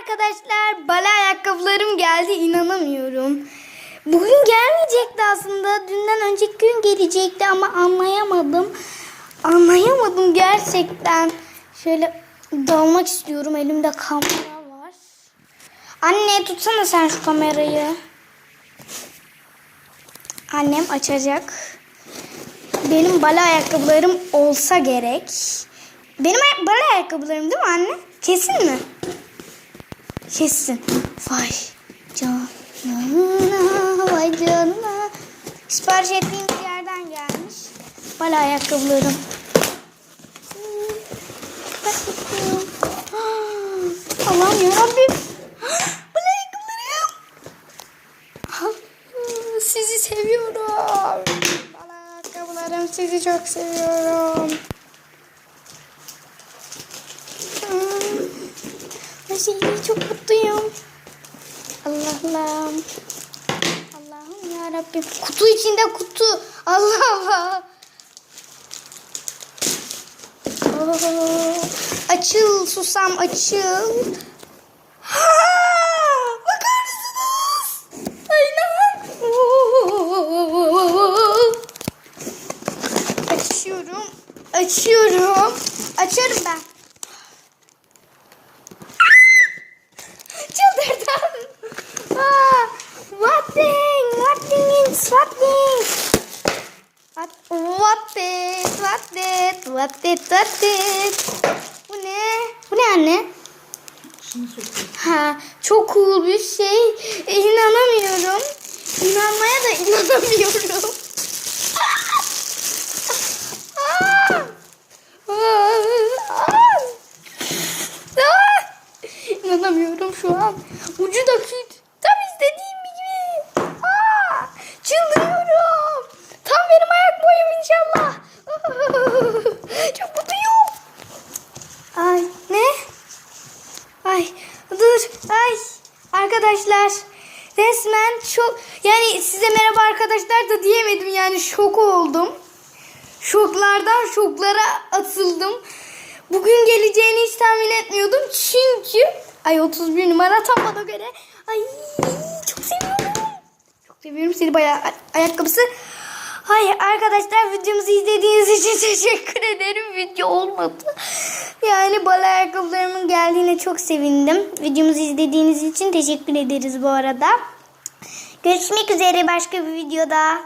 arkadaşlar. Bala ayakkabılarım geldi. inanamıyorum. Bugün gelmeyecekti aslında. Dünden önceki gün gelecekti ama anlayamadım. Anlayamadım gerçekten. Şöyle dalmak istiyorum. Elimde kamera var. Anne tutsana sen şu kamerayı. Annem açacak. Benim bala ayakkabılarım olsa gerek. Benim bala ayakkabılarım değil mi anne? Kesin mi? Kesin. Vay canına, vay canına. Sipariş ettiğim bir yerden gelmiş. Bala ayakkabılarım. Allah'ım yarabbim. Bala ayakkabılarım. Sizi seviyorum. Bala ayakkabılarım sizi çok seviyorum. Şey, çok. Allah'ım. Allah'ım ya Rabbim. Kutu içinde kutu. Allah Allah. Oo. Açıl susam açıl. Ha! Bakar mısınız? Aynen. Açıyorum. Açıyorum. Açarım ben. What it? What it? Bu ne? Bu ne anne? Ha, çok cool bir şey. E, inanamıyorum. İnanmaya da inanamıyorum. İnanamıyorum şu an. Ucu da küt. Tam istediğim gibi. Aa! Çıldırıyorum. Tam benim ayak boyum inşallah. Çok mutluyum. Ay ne? Ay dur. Ay arkadaşlar resmen çok yani size merhaba arkadaşlar da diyemedim yani şok oldum. Şoklardan şoklara atıldım. Bugün geleceğini hiç tahmin etmiyordum. Çünkü ay 31 numara tam bana göre. Ay çok seviyorum. Çok seviyorum seni bayağı ayakkabısı. Hay arkadaşlar videomuzu izlediğiniz için teşekkür ederim. Video olmadı. Yani bal ayakkabılarımın geldiğine çok sevindim. Videomuzu izlediğiniz için teşekkür ederiz bu arada. Görüşmek üzere başka bir videoda.